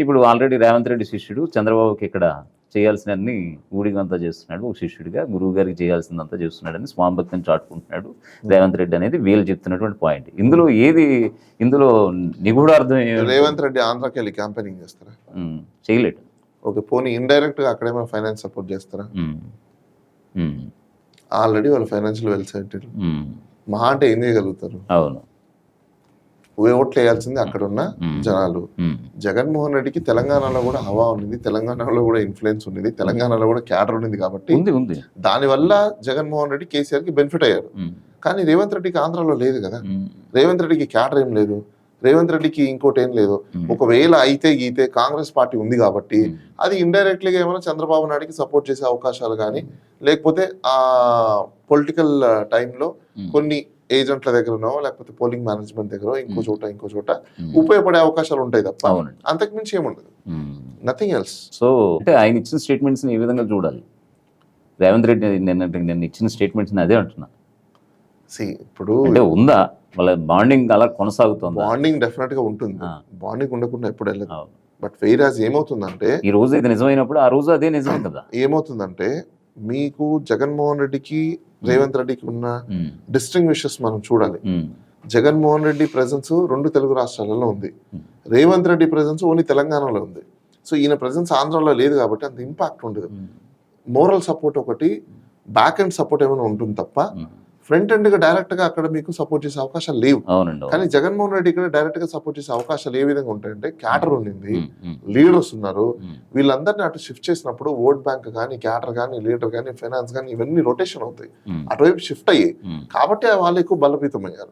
ఇప్పుడు ఆల్రెడీ రేవంత్ రెడ్డి శిష్యుడు చంద్రబాబుకి ఇక్కడ చేయాల్సిన అన్ని ఊడిగంతా చేస్తున్నాడు. ఒక శిష్యుడిగా గురువు గారికి చేయాల్సిందంతా చేస్తున్నాడని స్వామి భక్తిని చాటుకుంటున్నాడు రేవంత్ రెడ్డి అనేది వీళ్ళు చెప్తున్నటువంటి పాయింట్ ఇందులో ఏది ఇందులో నిగూఢార్థం రేవంత్ రెడ్డి ఆంధ్రాకి వెళ్ళి క్యాంపెయినింగ్ చేస్తారా? ఉమ్, చేయలేడు. ఓకే పోనీ ఇండైరెక్ట్గా అక్కడేమైనా ఫైనాన్స్ సపోర్ట్ చేస్తారా? ఆల్రెడీ వాళ్ళు ఫైనాన్షియల్ వెల్ సెటిల్ ఉమ్, మహా అంటే ఏం చేయగలుగుతారు? అవును. ఓట్లు వేయాల్సింది అక్కడ ఉన్న ఉమ్, జనాలు. జగన్మోహన్ రెడ్డికి తెలంగాణలో కూడా హవా ఉన్నది తెలంగాణలో కూడా ఇన్ఫ్లుయెన్స్ ఉన్నది తెలంగాణలో కూడా క్యాడర్ ఉన్నది కాబట్టి దానివల్ల జగన్మోహన్ రెడ్డి కేసీఆర్కి బెనిఫిట్ అయ్యారు. కానీ రేవంత్ రెడ్డికి ఆంధ్రాలో లేదు కదా. రేవంత్ రెడ్డికి క్యాడర్ ఏం లేదు. రేవంత్ రెడ్డికి ఇంకోటి ఏం లేదు. ఒకవేళ అయితే గీతే కాంగ్రెస్ పార్టీ ఉంది కాబట్టి అది ఇండైరెక్ట్లీగా ఏమైనా చంద్రబాబు నాయుడుకి సపోర్ట్ చేసే అవకాశాలు కానీ లేకపోతే ఆ పొలిటికల్ టైంలో కొన్ని ఏజెంట్ల దగ్గరనో లేకపోతే పోలింగ్ మేనేజ్మెంట్ దగ్గర ఇంకో చోట ఇంకో చోట ఉపయోగపడే అవకాశాలు ఉంటాయి తప్ప అవునండి. అంతకుమించి ఏముండదు. నథింగ్ ఎల్స్ సో అంటే ఆయన ఇచ్చిన స్టేట్మెంట్స్ని ఏ విధంగా చూడాలి? రేవంత్ రెడ్డి నిన్న నిన్న ఇచ్చిన స్టేట్మెంట్స్ని అదే అంటున్నా. ఇప్పుడు అంటే ఉందా? వాళ్ళ బాండింగ్ అలా కొనసాగుతుందా? బాండింగ్ డెఫినెట్గా ఉంటుంది. బాండింగ్ ఉండకుండా ఎప్పుడు వెళ్ళదు. బట్ వేరాజ్ ఏమవుతుందంటే ఈ రోజు ఇది నిజమైనప్పుడు ఆ రోజు అదే నిజమే కదా? ఏమవుతుందంటే మీకు జగన్మోహన్ రెడ్డికి రేవంత్ రెడ్డికి ఉన్న డిస్టింగ్విషెస్ మనం చూడాలి. జగన్మోహన్ రెడ్డి ప్రెజెన్స్ రెండు తెలుగు రాష్ట్రాలలో ఉంది. రేవంత్ రెడ్డి ప్రెజెన్స్ ఓన్లీ తెలంగాణలో ఉంది. సో ఈయన ప్రెజెన్స్ ఆంధ్రాలో లేదు కాబట్టి అంత ఇంపాక్ట్ ఉండదు. మోరల్ సపోర్ట్ ఒకటి బ్యాక్ అండ్ సపోర్ట్ ఏమైనా ఉంటుంది తప్ప. ఫ్రంట్ ఎండ్గా డైరెక్ట్గా అక్కడ మీకు సపోర్ట్ చేసే అవకాశాలు లేవు. అవునండి. కానీ జగన్మోహన్ రెడ్డి ఇక్కడ డైరెక్ట్గా సపోర్ట్ చేసే అవకాశాలు ఏ విధంగా ఉంటాయంటే క్యాటర్ ఉండింది లీడర్స్ ఉన్నారు. వీళ్ళందరినీ అటు షిఫ్ట్ చేసినప్పుడు ఓట్ బ్యాంక్ కానీ క్యాటర్ కానీ లీడర్ కానీ ఫైనాన్స్ కానీ ఇవన్నీ రొటేషన్ అవుతాయి. అటువైపు షిఫ్ట్ అయ్యాయి. కాబట్టి వాళ్ళు ఎక్కువ బలపీతం అయ్యారు.